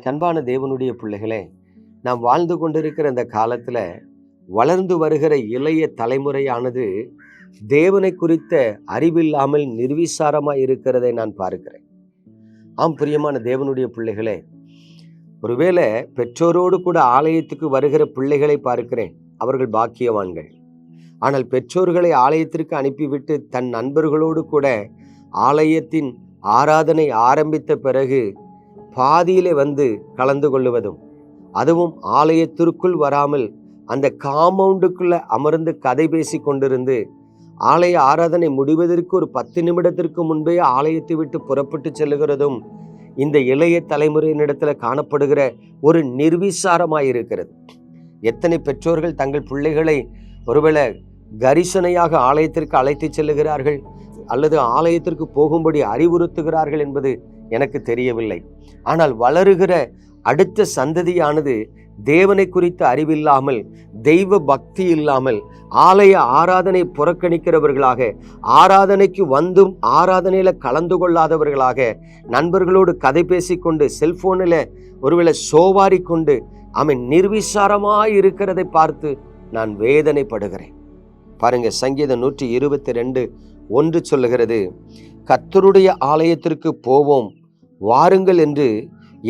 எனக்கு அன்பான தேவனுடைய பிள்ளைகளே நாம் வாழ்ந்து கொண்டிருக்கிற இந்த காலத்தில் வளர்ந்து வருகிற இளைய தலைமுறையானது தேவனை குறித்த அறிவில்லாமல் நிர்விசாரமாக இருக்கிறதை நான் பார்க்கிறேன். ஆம் பிரியமான தேவனுடைய பிள்ளைகளே ஒருவேளை பெற்றோரோடு கூட ஆலயத்துக்கு வருகிற பிள்ளைகளை பார்க்கிறேன் அவர்கள் பாக்கியவான்கள். ஆனால் பெற்றோர்களை ஆலயத்திற்கு அனுப்பிவிட்டு தன் நண்பர்களோடு கூட ஆலயத்தின் ஆராதனை ஆரம்பித்த பிறகு பாதியிலே வந்து கலந்து கொள்ளுவதும் அதுவும் ஆலயத்திற்குள் வராமல் அந்த காம்பவுண்டுக்குள்ளே அமர்ந்து கதை பேசி கொண்டிருந்து ஆலய ஆராதனை முடிவதற்கு ஒரு பத்து நிமிடத்திற்கு முன்பே ஆலயத்தை விட்டு புறப்பட்டு செல்லுகிறதும் இந்த இளைய தலைமுறையினிடத்தில் காணப்படுகிற ஒரு நிர்விசாரமாக இருக்கிறது எத்தனை பெற்றோர்கள் தங்கள் பிள்ளைகளை ஒருவேளை கரிசனையாக ஆலயத்திற்கு அழைத்து செல்லுகிறார்கள் அல்லது ஆலயத்திற்கு போகும்படி அறிவுறுத்துகிறார்கள் என்பது எனக்கு தெரியவில்லை. ஆனால் வளருகிற அடுத்த சந்ததியானது தேவனை குறித்த அறிவில்லாமல் தெய்வ பக்தி இல்லாமல் ஆலய ஆராதனை புறக்கணிக்கிறவர்களாக ஆராதனைக்கு வந்தும் ஆராதனையில் கலந்து கொள்ளாதவர்களாக நண்பர்களோடு கதை பேசிக்கொண்டு செல்போனில் ஒருவேளை சோவாரி கொண்டு அவன் நிர்விசாரமாக இருக்கிறதை பார்த்து நான் வேதனைப்படுகிறேன். பாருங்க சங்கீதம் நூற்றி இருபத்தி ரெண்டு ஒன்று சொல்லுகிறது கத்தருடைய ஆலயத்திற்கு போவோம் வாருங்கள் என்று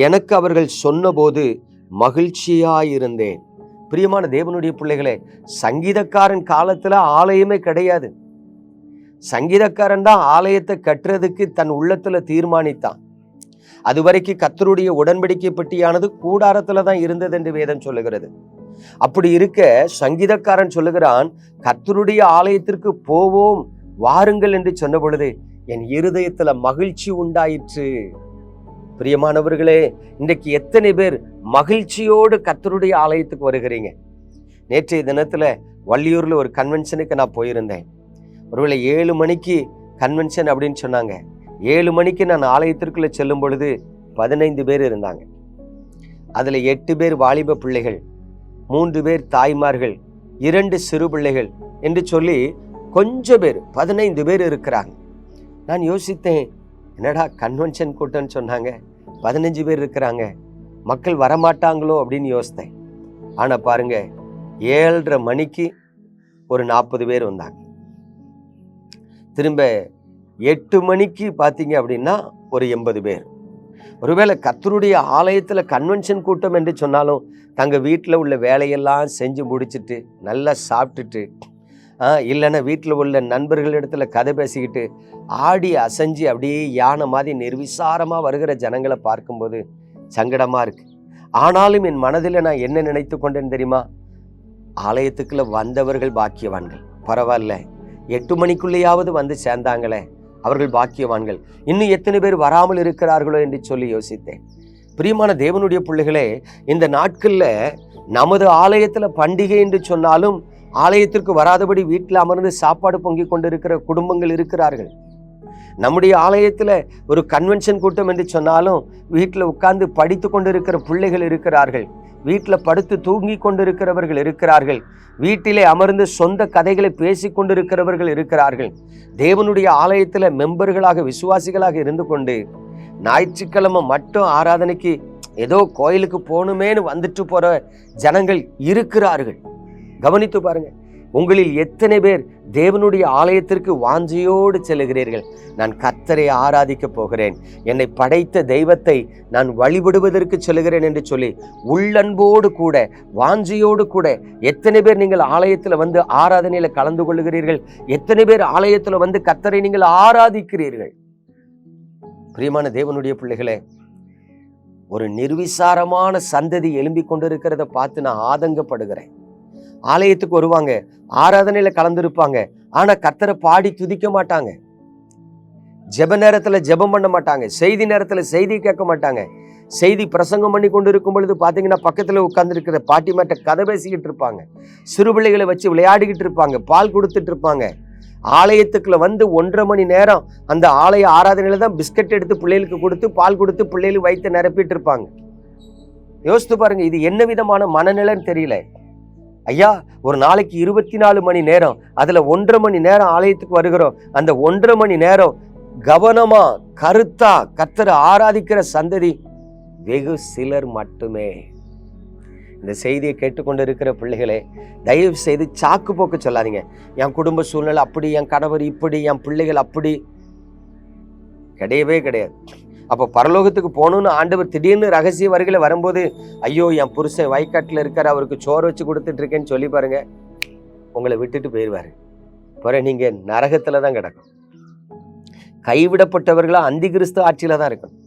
எனக்கு அவர்கள் சொன்னபோது மகிழ்ச்சியாயிருந்தேன். பிரியமான தேவனுடைய பிள்ளைகளே சங்கீதக்காரன் காலத்தில் ஆலயமே கிடையாது. சங்கீதக்காரன் தான் ஆலயத்தை கட்டுறதுக்கு தன் உள்ளத்தில் தீர்மானித்தான். அதுவரைக்கும் கத்தருடைய உடன்படிக்கை பெட்டியானது கூடாரத்தில் தான் இருந்தது என்று வேதம் சொல்லுகிறது. அப்படி இருக்க சங்கீதக்காரன் சொல்லுகிறான் கத்தருடைய ஆலயத்திற்கு போவோம் வாருங்கள் என்று சொன்ன பொழுது என் இருதயத்தில் மகிழ்ச்சி உண்டாயிற்று. பிரியமானவர்களே இன்றைக்கு எத்தனை பேர் மகிழ்ச்சியோடு கத்தருடைய ஆலயத்துக்கு வருகிறீங்க? நேற்றைய தினத்தில் வள்ளியூரில் ஒரு கன்வென்ஷனுக்கு நான் போயிருந்தேன். ஒருவேளை ஏழு மணிக்கு கன்வென்ஷன் அப்படின்னு சொன்னாங்க. ஏழு மணிக்கு நான் ஆலயத்திற்குள்ளே செல்லும் பொழுது பதினைந்து பேர் இருந்தாங்க. அதில் எட்டு பேர் வாலிப பிள்ளைகள் மூன்று பேர் தாய்மார்கள் இரண்டு சிறு பிள்ளைகள் என்று சொல்லி கொஞ்சம் பேர் பதினைந்து பேர் இருக்கிறாங்க. நான் யோசித்தேன் என்னடா கன்வென்ஷன் கூட்டம்னு சொன்னாங்க? பதினஞ்சு பேர் இருக்கிறாங்க. மக்கள் வரமாட்டாங்களோ அப்படின்னு யோசித்தேன். ஆனால் பாருங்க ஏழரை மணிக்கு ஒரு நாற்பது பேர் வந்தாங்க. திரும்ப எட்டு மணிக்கு பார்த்தீங்க அப்படின்னா ஒரு எண்பது பேர். ஒருவேளை கத்தருடைய ஆலயத்தில் கன்வென்ஷன் கூட்டம் என்று சொன்னாலும் தங்கள் வீட்டில் உள்ள வேலையெல்லாம் செஞ்சு முடிச்சிட்டு நல்லா சாப்பிட்டுட்டு இல்லைன்னா வீட்டில் உள்ள நண்பர்களிடத்துல கதை பேசிக்கிட்டு ஆடி அசைஞ்சு அப்படியே யானை மாதிரி நிர்விசாரமாக வருகிற ஜனங்களை பார்க்கும்போது சங்கடமாக இருக்கு. ஆனாலும் என் மனதில் நான் என்ன நினைத்து கொண்டேன் தெரியுமா? ஆலயத்துக்குள்ளே வந்தவர்கள் பாக்கியவான்கள். பரவாயில்ல. எட்டு மணிக்குள்ளேயாவது வந்து சேர்ந்தாங்களே அவர்கள் பாக்கியவான்கள். இன்னும் எத்தனை பேர் வராமல் இருக்கிறார்களோ என்று சொல்லி யோசித்தேன். பிரியமான தேவனுடைய பிள்ளைகளே இந்த நாட்களில் நமது ஆலயத்தில் பண்டிகை என்று சொன்னாலும் ஆலயத்திற்கு வராதபடி வீட்டில் அமர்ந்து சாப்பாடு பொங்கிக் கொண்டிருக்கிற குடும்பங்கள் இருக்கிறார்கள். நம்முடைய ஆலயத்தில் ஒரு கன்வென்ஷன் கூட்டம் என்று சொன்னாலும் வீட்டில் உட்கார்ந்து படித்து கொண்டிருக்கிற பிள்ளைகள் இருக்கிறார்கள். வீட்டில் படுத்து தூங்கி கொண்டிருக்கிறவர்கள் இருக்கிறார்கள். வீட்டிலே அமர்ந்து சொந்த கதைகளை பேசி கொண்டிருக்கிறவர்கள் இருக்கிறார்கள். தேவனுடைய ஆலயத்தில் மெம்பர்களாக விசுவாசிகளாக இருந்து கொண்டு ஞாயிற்றுக்கிழமை மட்டும் ஆராதனைக்கு ஏதோ கோயிலுக்கு போகணுமேனு வந்துட்டு போகிற ஜனங்கள் இருக்கிறார்கள். கவனித்து பாருங்க உங்களில் எத்தனை பேர் தேவனுடைய ஆலயத்திற்கு வாஞ்சியோடு செல்லுகிறீர்கள். நான் கத்தரை ஆராதிக்கப் போகிறேன். என்னை படைத்த தெய்வத்தை நான் வழிபடுவதற்கு செல்கிறேன் என்று சொல்லி உள்ளன்போடு கூட வாஞ்சியோடு கூட எத்தனை பேர் நீங்கள் ஆலயத்தில் வந்து ஆராதனையில் கலந்து கொள்ளுகிறீர்கள்? எத்தனை பேர் ஆலயத்தில் வந்து கத்தரை நீங்கள் ஆராதிக்கிறீர்கள்? பிரியமான தேவனுடைய பிள்ளைகளே ஒரு நிர்விசாரமான சந்ததி எழும்பிக் கொண்டிருக்கிறத பார்த்து நான் ஆதங்கப்படுகிறேன். ஆலயத்துக்கு வருவாங்க. ஆராதனையில் கலந்துருப்பாங்க. ஆனால் கத்தரை பாடி துதிக்க மாட்டாங்க. ஜெப நேரத்தில் ஜெபம் பண்ண மாட்டாங்க. செய்தி நேரத்தில் செய்தி கேட்க மாட்டாங்க. செய்தி பிரசங்கம் பண்ணி கொண்டு இருக்கும் பொழுது பார்த்தீங்கன்னா பக்கத்தில் உட்காந்துருக்கிற பாட்டி மாட்ட கதை பேசிக்கிட்டு இருப்பாங்க. சிறுபிள்ளைகளை வச்சு விளையாடிக்கிட்டு இருப்பாங்க. பால் கொடுத்துட்டு இருப்பாங்க. ஆலயத்துக்குள்ள வந்து ஒன்றரை மணி நேரம் அந்த ஆலய ஆராதனையில் தான் பிஸ்கட் எடுத்து பிள்ளைகளுக்கு கொடுத்து பால் கொடுத்து பிள்ளைகளுக்கு வயிற்று நிரப்பிட்டு இருப்பாங்க. யோசித்து பாருங்க இது என்ன விதமான மனநிலைன்னு தெரியல. ஐயா ஒரு நாளைக்கு இருபத்தி நாலு மணி நேரம். அதில் ஒன்றரை மணி நேரம் ஆலயத்துக்கு வருகிறோம். அந்த ஒன்றரை மணி நேரம் கவனமா கருத்தா கத்தரை ஆராதிக்கிற சந்ததி வெகு சிலர் மட்டுமே. இந்த செய்தியை கேட்டுக்கொண்டு இருக்கிற பிள்ளைகளே தயவு செய்து சாக்கு போக்கு சொல்லாதீங்க. என் குடும்ப சூழ்நிலை அப்படி என் கணவர் இப்படி என் பிள்ளைகள் அப்படி. கிடையவே கிடையாது. அப்போ பரலோகத்துக்கு போகணும்னு ஆண்டவர் திடீர்னு ரகசிய வரிகளை வரும்போது ஐயோ என் புருஷன் வயக்காட்டில் இருக்கார் அவருக்கு சோறு வச்சு கொடுத்துட்டு இருக்கேன்னு சொல்லி பாருங்க. உங்களை விட்டுட்டு போயிடுவாரு பிறகு நீங்கள் நரகத்தில் தான் கிடக்கும் கைவிடப்பட்டவர்களாக அந்தி கிறிஸ்து ஆட்சியில் தான் இருக்கணும்.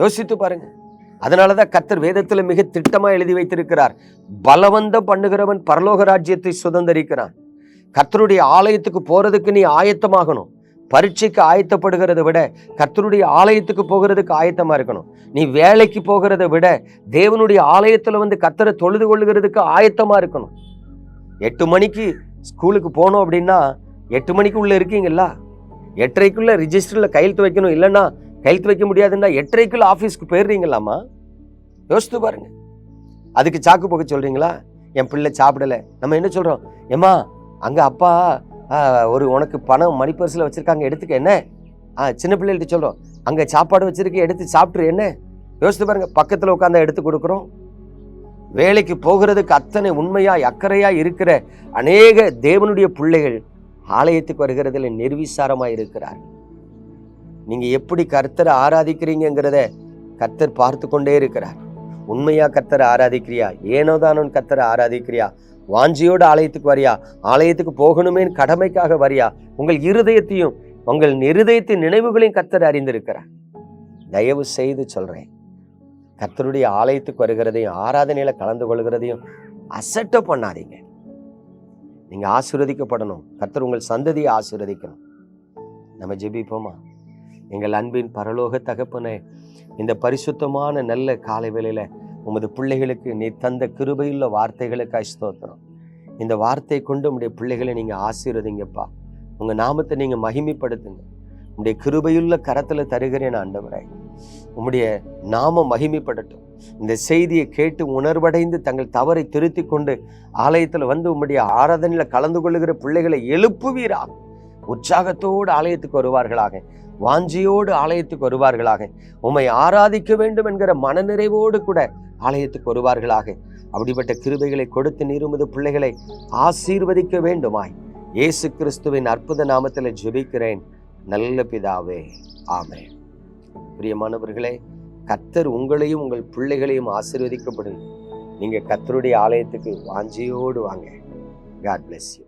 யோசித்து பாருங்க. அதனாலதான் கத்தர் வேதத்தில் மிக திட்டமாக எழுதி வைத்திருக்கிறார். பலவந்தம் பண்ணுகிறவன் பரலோக ராஜ்யத்தை சுதந்திரிக்கிறான். கர்த்தருடைய ஆலயத்துக்கு போகிறதுக்கு நீ ஆயத்தமாகணும். பரீட்சைக்கு ஆயத்தப்படுகிறத விட கர்த்தருடைய ஆலயத்துக்கு போகிறதுக்கு ஆயத்தமாக இருக்கணும். நீ வேலைக்கு போகிறத விட தேவனுடைய ஆலயத்தில் வந்து கர்த்தரை தொழுது கொள்ளுகிறதுக்கு ஆயத்தமாக இருக்கணும். எட்டு மணிக்கு ஸ்கூலுக்கு போனோம் அப்படின்னா எட்டு மணிக்கு உள்ளே இருக்கீங்களா? எட்டரைக்குள்ளே ரிஜிஸ்டரில் கையெழுத்து வைக்கணும். இல்லைன்னா கையெழுத்து வைக்க முடியாதுன்னா எட்டரைக்குள்ளே ஆஃபீஸ்க்கு போயிடுறீங்களாம்மா? யோசித்து பாருங்க. அதுக்கு சாக்கு போக்க சொல்கிறீங்களா என் பிள்ளை சாப்பிடலை. நம்ம என்ன சொல்கிறோம் ஏம்மா அங்கே அப்பா ஒரு உனக்கு பணம் மணிப்பரிசில் வச்சுருக்காங்க எடுத்துக்க என்ன? ஆ சின்ன பிள்ளைகிட்ட சொல்கிறோம் அங்கே சாப்பாடு வச்சுருக்க எடுத்து சாப்பிட்ரு என்ன? யோசித்து பாருங்கள் பக்கத்தில் உட்காந்து எடுத்து கொடுக்குறோம். வேலைக்கு போகிறதுக்கு அத்தனை உண்மையாக அக்கறையாக இருக்கிற அநேக தேவனுடைய பிள்ளைகள் ஆலயத்துக்கு வருகிறதுல நிர்விசாரமாக இருக்கிறார் நீங்கள் எப்படி கர்த்தரை ஆராதிக்கிறீங்கிறத கர்த்தர் பார்த்து கொண்டே இருக்கிறார். உண்மையாக கர்த்தரை ஆராதிக்கிறியா? ஏனோதானோன்னு கர்த்தரை ஆராதிக்கிறியா? வாஞ்சியோட ஆலயத்துக்கு வரியா? ஆலயத்துக்கு போகணுமேன்னு கடமைக்காக வரியா? உங்கள் இருதயத்தையும் உங்கள் இருதயத்தின் நினைவுகளையும் கர்த்தர் அறிந்திருக்கிறார். தயவு செய்து சொல்றேன். கர்த்தருடைய ஆலயத்துக்கு வருகிறதையும் ஆராதனையில் கலந்து கொள்கிறதையும் அசட்ட பண்ணாதீங்க. நீங்க ஆசீர்வதிக்கப்படணும். கர்த்தர் உங்கள் சந்ததியை ஆசீர்வதிக்கணும். நம்ம ஜெபிப்போமா? எங்கள் அன்பின் பரலோக தகப்பனே இந்த பரிசுத்தமான நல்ல காலை வேளையில உமது பிள்ளைகளுக்கு நீ தந்த கிருபையுள்ள வார்த்தைகளுக்காய் ஸ்தோத்திரம் இந்த வார்த்தை கொண்டு உங்களுடைய பிள்ளைகளை நீங்கள் ஆசீர்வதிங்கப்பா. உங்கள் நாமத்தை நீங்கள் மகிமைப்படுத்துங்க. உங்களுடைய கிருபையுள்ள கரத்தில் தருகிறேன் ஆண்டவரை. உம்முடைய நாம மகிமைப்படட்டும். இந்த செய்தியை கேட்டு உணர்வடைந்து தங்கள் தவறை திருத்தி கொண்டு ஆலயத்தில் வந்து உம்முடைய ஆராதனையில் கலந்து கொள்ளுகிற பிள்ளைகளை எழுப்புவீராக உற்சாகத்தோடு ஆலயத்துக்கு வருவார்களாக. வாஞ்சியோடு ஆலயத்துக்கு வருவார்களாக. உம்மை ஆராதிக்க வேண்டும் என்கிற மனநிறைவோடு கூட ஆலயத்துக்கு வருவார்களாக. அப்படிப்பட்ட கிருபைகளை கொடுத்து நிருமது பிள்ளைகளை ஆசீர்வதிக்க வேண்டுமாய். இயேசு கிறிஸ்துவின் அற்புத நாமத்தில் ஜெபிக்கிறேன். நல்ல பிதாவே ஆமே பிரியமானவர்களே கத்தர் உங்களையும் உங்கள் பிள்ளைகளையும் ஆசீர்வதிக்கப்படும் நீங்கள் கத்தருடைய ஆலயத்துக்கு வாஞ்சியோடு வாங்க. God bless you